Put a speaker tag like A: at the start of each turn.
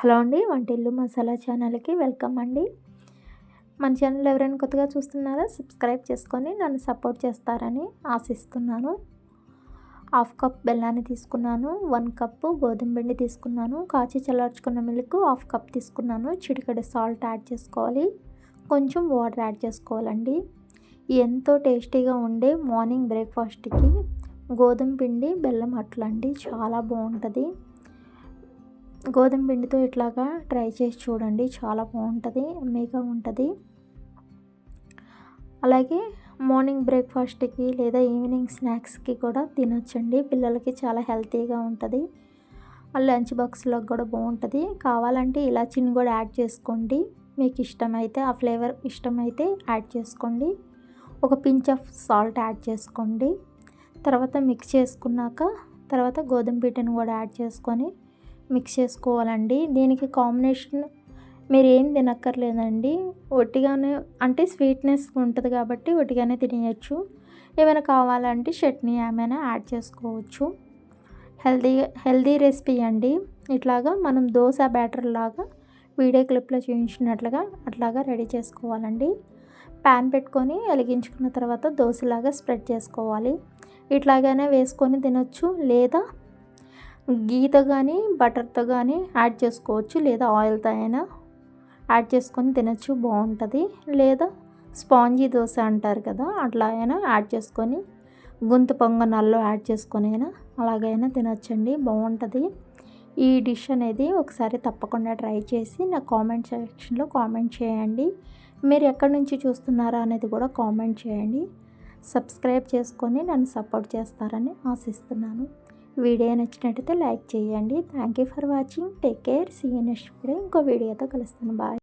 A: Hello అండి వంటిల్లు మసాలా ఛానల్కి వెల్కమ్ అండి. మన ఛానల్ ఎవరైనా కొత్తగా చూస్తున్నారా సబ్స్క్రైబ్ చేసుకొని నన్ను సపోర్ట్ చేస్తారని ఆశిస్తున్నాను. హాఫ్ కప్ బెల్లాన్ని తీసుకున్నాను వన్ కప్పు గోధుమ పిండి తీసుకున్నాను కాచి చల్లార్చుకున్న మిల్క్ హాఫ్ కప్ తీసుకున్నాను చిటికడ సాల్ట్ యాడ్ చేసుకోవాలి కొంచెం వాటర్ యాడ్ చేసుకోవాలండి. ఎంతో టేస్టీగా ఉండే మార్నింగ్ బ్రేక్ఫాస్ట్కి గోధుమ పిండి బెల్లం అట్లండి చాలా బాగుంటుంది. గోధుమ పిండితో ఇట్లాగా ట్రై చేసి చూడండి. చాలా బాగుంటుంది అమ్మేగా ఉంటుంది. అలాగే మార్నింగ్ బ్రేక్ఫాస్ట్కి లేదా ఈవినింగ్ స్నాక్స్కి కూడా తినొచ్చండి. పిల్లలకి చాలా హెల్తీగా ఉంటుంది. లంచ్ బాక్స్లో కూడా బాగుంటుంది. కావాలంటే ఇలాచీని కూడా యాడ్ చేసుకోండి. మీకు ఇష్టమైతే ఆ ఫ్లేవర్ ఇష్టమైతే యాడ్ చేసుకోండి. ఒక పించ్ ఆఫ్ సాల్ట్ యాడ్ చేసుకోండి. తర్వాత మిక్స్ చేసుకున్నాక తర్వాత గోధుమ పిట్టను కూడా యాడ్ చేసుకొని మిక్స్ చేసుకోవాలండి. దీనికి కాంబినేషన్ మీరు ఏం తినక్కర్లేదండి. ఒట్టిగానే అంటే స్వీట్నెస్ ఉంటుంది కాబట్టి ఒట్టిగానే తినేయచ్చు. ఏమైనా కావాలంటే చట్నీ ఏమైనా యాడ్ చేసుకోవచ్చు. హెల్దీ హెల్దీ రెసిపీ అండి. ఇట్లాగా మనం దోశ బ్యాటర్ లాగా వీడియో క్లిప్లో చూపించినట్లుగా అట్లాగా రెడీ చేసుకోవాలండి. ప్యాన్ పెట్టుకొని వెలిగించుకున్న తర్వాత దోశలాగా స్ప్రెడ్ చేసుకోవాలి. ఇట్లాగైనా వేసుకొని తినొచ్చు. లేదా గీతో కానీ బటర్తో కానీ యాడ్ చేసుకోవచ్చు. లేదా ఆయిల్తో అయినా యాడ్ చేసుకొని తినచ్చు బాగుంటుంది. లేదా స్పాంజీ దోశ అంటారు కదా అట్లా అయినా యాడ్ చేసుకొని గొంతు పొంగనాల్లో యాడ్ చేసుకొని అయినా అలాగైనా తినచ్చండి బాగుంటుంది. ఈ డిష్ అనేది ఒకసారి తప్పకుండా ట్రై చేసి నా కామెంట్ సెక్షన్లో కామెంట్ చేయండి. మీరు ఎక్కడి నుంచి చూస్తున్నారా అనేది కూడా కామెంట్ చేయండి. సబ్స్క్రైబ్ చేసుకొని నన్ను సపోర్ట్ చేస్తారని ఆశిస్తున్నాను. వీడియో నచ్చినట్టయితే లైక్ చేయండి. Thank you for watching take care see next video ఇంకో వీడియోతో కలుస్తాను. బాయ్